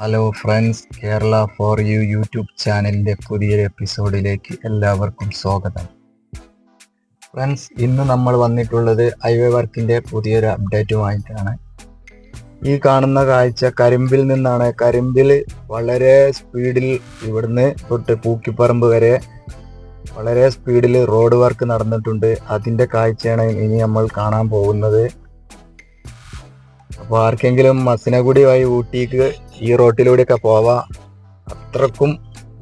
Hello friends Kerala four you YouTube ചാനലിന്റെ പുതിയൊരു എപ്പിസോഡിലേക്ക് എല്ലാവർക്കും സ്വാഗതം. ഫ്രണ്ട്സ് ഇന്ന് നമ്മൾ വന്നിട്ടുള്ളത് ഹൈവേ വർക്കിന്റെ പുതിയൊരു അപ്ഡേറ്റുമായിട്ടാണ് ഈ കാണുന്ന കാഴ്ച കരിമ്പിൽ നിന്നാണ്. കരിമ്പിൽ വളരെ സ്പീഡിൽ ഇവിടുന്ന് തൊട്ട് പൂക്കിപ്പറമ്പ് വരെ വളരെ സ്പീഡിൽ റോഡ് വർക്ക് നടന്നിട്ടുണ്ട്. അതിന്റെ കാഴ്ചയാണ് ഇനി നമ്മൾ കാണാൻ പോകുന്നത്. അപ്പോൾ ആർക്കെങ്കിലും മസിനഗുഡി വഴി ഊട്ടിക്ക് ഈ റോട്ടിലൂടെയൊക്കെ പോവാം. അത്രക്കും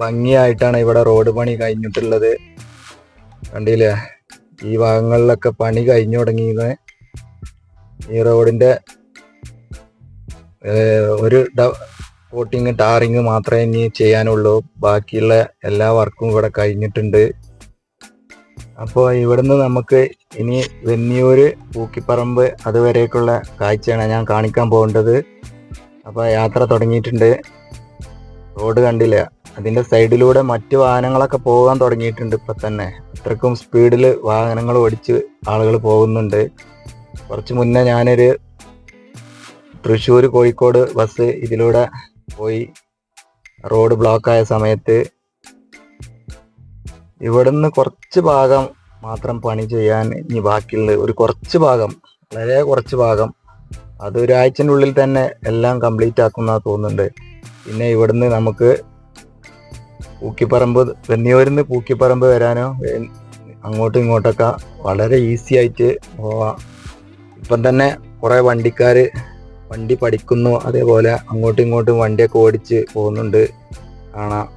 ഭംഗിയായിട്ടാണ് ഇവിടെ റോഡ് പണി കഴിഞ്ഞിട്ടുള്ളത്. കണ്ടില്ലേ? ഈ ഭാഗങ്ങളിലൊക്കെ പണി കഴിഞ്ഞു തുടങ്ങിയത് ഈ റോഡിന്റെ ഒരു കോട്ടിങ് ടാറിങ് മാത്രമേ ഇനി ചെയ്യാനുള്ളൂ. ബാക്കിയുള്ള എല്ലാ വർക്കും ഇവിടെ കഴിഞ്ഞിട്ടുണ്ട്. അപ്പോൾ ഇവിടുന്ന് നമുക്ക് ഇനി വെന്നിയൂർ പൂക്കിപ്പറമ്പ് അതുവരേക്കുള്ള കാഴ്ചയാണ് ഞാൻ കാണിക്കാൻ പോകേണ്ടത്. അപ്പോൾ യാത്ര തുടങ്ങിയിട്ടുണ്ട്. റോഡ് കണ്ടില്ല. അതിന്റെ സൈഡിലൂടെ മറ്റു വാഹനങ്ങളൊക്കെ പോകാൻ തുടങ്ങിയിട്ടുണ്ട് ഇപ്പം തന്നെ. അത്രക്കും സ്പീഡിൽ വാഹനങ്ങൾ ഓടിച്ച് ആളുകൾ പോകുന്നുണ്ട്. കുറച്ച് മുന്നേ ഞാനൊരു തൃശ്ശൂർ കോഴിക്കോട് ബസ് ഇതിലൂടെ പോയി. റോഡ് ബ്ലോക്കായ സമയത്ത് ഇവിടുന്ന് കുറച്ച് ഭാഗം മാത്രം പണി ചെയ്യാൻ ഇനി ബാക്കിയുള്ളത്. ഒരു കുറച്ച് ഭാഗം വളരെ കുറച്ച് ഭാഗം അത് ഒരാഴ്ചന്റെ ഉള്ളിൽ തന്നെ എല്ലാം കംപ്ലീറ്റ് ആക്കുന്ന തോന്നുന്നുണ്ട്. പിന്നെ ഇവിടുന്ന് നമുക്ക് പൂക്കിപ്പറമ്പ് വെന്നിയൂരിന്ന് പൂക്കിപ്പറമ്പ് വരാനോ അങ്ങോട്ടും ഇങ്ങോട്ടൊക്കെ വളരെ ഈസി ആയിട്ട് പോവാം. ഇപ്പം തന്നെ കുറേ വണ്ടിക്കാർ വണ്ടി പഠിക്കുന്നു. അതേപോലെ അങ്ങോട്ടും ഇങ്ങോട്ടും വണ്ടിയൊക്കെ ഓടിച്ച് പോകുന്നുണ്ട്. കാണാം.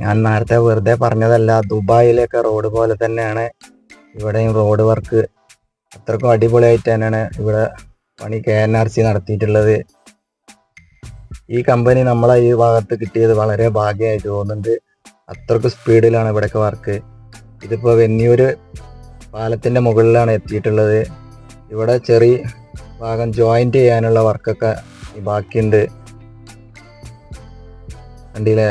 ഞാൻ നേരത്തെ വെറുതെ പറഞ്ഞതല്ല ദുബായിലൊക്കെ റോഡ് പോലെ തന്നെയാണ്. ഇവിടെയും റോഡ് വർക്ക് അത്രക്കും അടിപൊളിയായിട്ട് തന്നെയാണ് ഇവിടെ പണി കെ എൻ ആർ സി നടത്തിയിട്ടുള്ളത്. ഈ കമ്പനി നമ്മളെ ഈ ഭാഗത്ത് കിട്ടിയത് വളരെ ഭാഗ്യമായിട്ട് തോന്നുന്നുണ്ട്. അത്രക്കും സ്പീഡിലാണ് ഇവിടെയൊക്കെ വർക്ക് ഇതിപ്പോൾ വെന്നിയൂര് പാലത്തിന്റെ മുകളിലാണ് എത്തിയിട്ടുള്ളത്. ഇവിടെ ചെറിയ ഭാഗം ജോയിന്റ് ചെയ്യാനുള്ള വർക്കൊക്കെ ബാക്കിയുണ്ട്. വണ്ടിയിലെ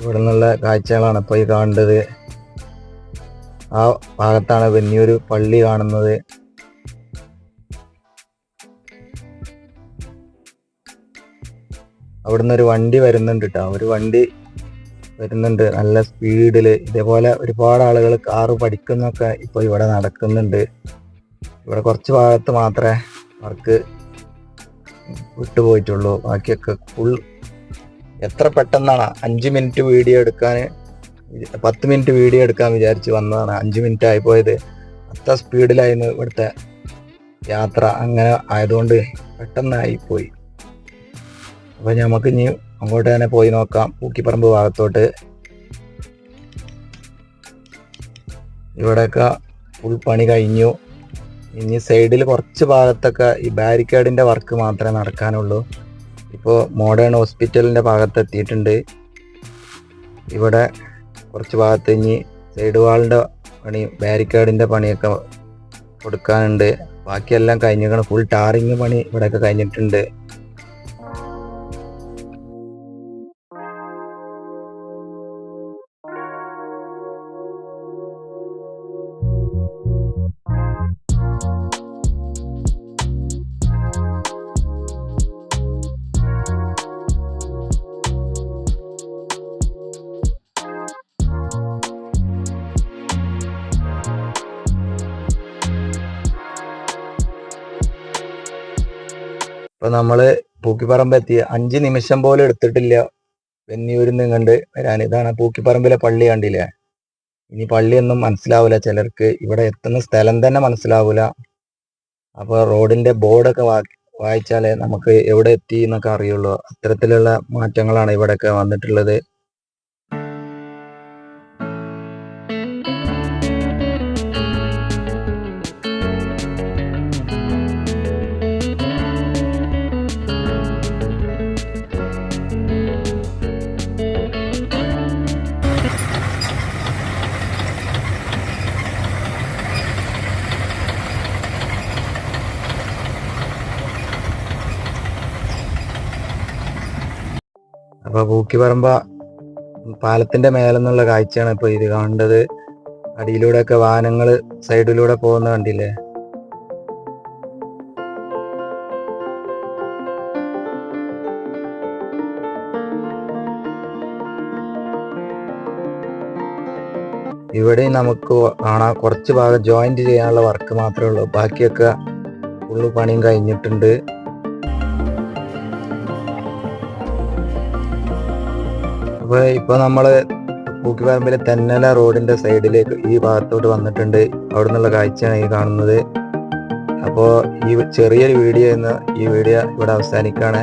ഇവിടെ നിന്നുള്ള കാഴ്ചകളാണ് ഇപ്പോൾ ഈ കാണേണ്ടത് ആ ഭാഗത്താണ് വെന്നിയൊരു പള്ളി കാണുന്നത്. അവിടുന്ന് ഒരു വണ്ടി വരുന്നുണ്ട് കേട്ടോ ഒരു വണ്ടി വരുന്നുണ്ട്. നല്ല സ്പീഡിൽ ഇതേപോലെ ഒരുപാട് ആളുകൾ കാറ് പഠിക്കുന്നൊക്കെ ഇപ്പോൾ ഇവിടെ നടക്കുന്നുണ്ട്. ഇവിടെ കുറച്ച് ഭാഗത്ത് മാത്രമേ വർക്ക് വിട്ടുപോയിട്ടുള്ളൂ ബാക്കിയൊക്കെ ഫുൾ എത്ര പെട്ടെന്നാണ് അഞ്ച് മിനിറ്റ് വീഡിയോ എടുക്കാൻ പത്ത് മിനിറ്റ് വീഡിയോ എടുക്കാൻ വിചാരിച്ച് വന്നതാണ്. അഞ്ച് മിനിറ്റ് ആയിപ്പോയത് അത്ര സ്പീഡിലായിരുന്നു ഇവിടുത്തെ യാത്ര. അങ്ങനെ ആയതുകൊണ്ട് പെട്ടെന്നായിപ്പോയി അപ്പൊ നമുക്ക് ഇനി അങ്ങോട്ട് തന്നെ പോയി നോക്കാം. പൂക്കിപ്പറമ്പ് ഭാഗത്തോട്ട്. ഇവിടെയൊക്കെ ഫുൾ പണി കഴിഞ്ഞു. ഇനി സൈഡിൽ കുറച്ച് ഭാഗത്തൊക്കെ ഈ ബാരിക്കേഡിന്റെ വർക്ക് മാത്രമേ നടക്കാനുള്ളൂ. ഇപ്പോൾ മോഡേൺ ഹോസ്പിറ്റലിന്റെ ഭാഗത്ത് എത്തിയിട്ടുണ്ട്. ഇവിടെ കുറച്ച് ഭാഗത്ത് ഇനി സൈഡ് വാളിന്റെ പണി ബാരിക്കേഡിന്റെ പണിയൊക്കെ കൊടുക്കാനുണ്ട്. ബാക്കിയെല്ലാം കഴിഞ്ഞിരിക്കണം. ഫുൾ ടാറിങ് പണി ഇവിടെയൊക്കെ കഴിഞ്ഞിട്ടുണ്ട്. ഇപ്പൊ നമ്മൾ പൂക്കിപ്പറമ്പ് എത്തിയ അഞ്ച് നിമിഷം പോലും എടുത്തിട്ടില്ല. വെന്നിയൂരിൽ നിന്ന് കണ്ട് വരാൻ. ഇതാണ് പൂക്കിപ്പറമ്പിലെ പള്ളി കണ്ടില്ലേ? ഇനി പള്ളിയൊന്നും മനസ്സിലാവില്ല ചിലർക്ക് ഇവിടെ എത്തുന്ന സ്ഥലം തന്നെ മനസ്സിലാവില്ല അപ്പൊ റോഡിന്റെ ബോർഡൊക്കെ വായിച്ചാലേ നമുക്ക് എവിടെ എത്തി എന്നൊക്കെ അറിയുള്ളൂ. അത്തരത്തിലുള്ള മാറ്റങ്ങളാണ് ഇവിടെയൊക്കെ വന്നിട്ടുള്ളത്. അപ്പൊ പൂക്കിപ്പറമ്പ പാലത്തിന്റെ മേലെന്നുള്ള കാഴ്ചയാണ് ഇപ്പൊ ഇത് കണ്ടത്. അടിയിലൂടെ ഒക്കെ വാഹനങ്ങൾ സൈഡിലൂടെ പോകുന്ന കണ്ടില്ലേ? ഇവിടെ നമുക്ക് കാണാം കുറച്ച് ഭാഗം ജോയിന്റ് ചെയ്യാനുള്ള വർക്ക് മാത്രമേ ഉള്ളൂ. ബാക്കിയൊക്കെ ഫുള്ള് പണിയും കഴിഞ്ഞിട്ടുണ്ട്. അപ്പൊ ഇപ്പൊ നമ്മൾ പൂക്കിപ്പറമ്പിലെ തെന്നല റോഡിന്റെ സൈഡിലേക്ക് ഈ ഭാഗത്തോട്ട് വന്നിട്ടുണ്ട്. അവിടെ നിന്നുള്ള കാഴ്ചയാണ് ഈ കാണുന്നത്. അപ്പോൾ ഈ ചെറിയൊരു വീഡിയോ ഇന്ന് ഈ വീഡിയോ ഇവിടെ അവസാനിക്കുകയാണ്.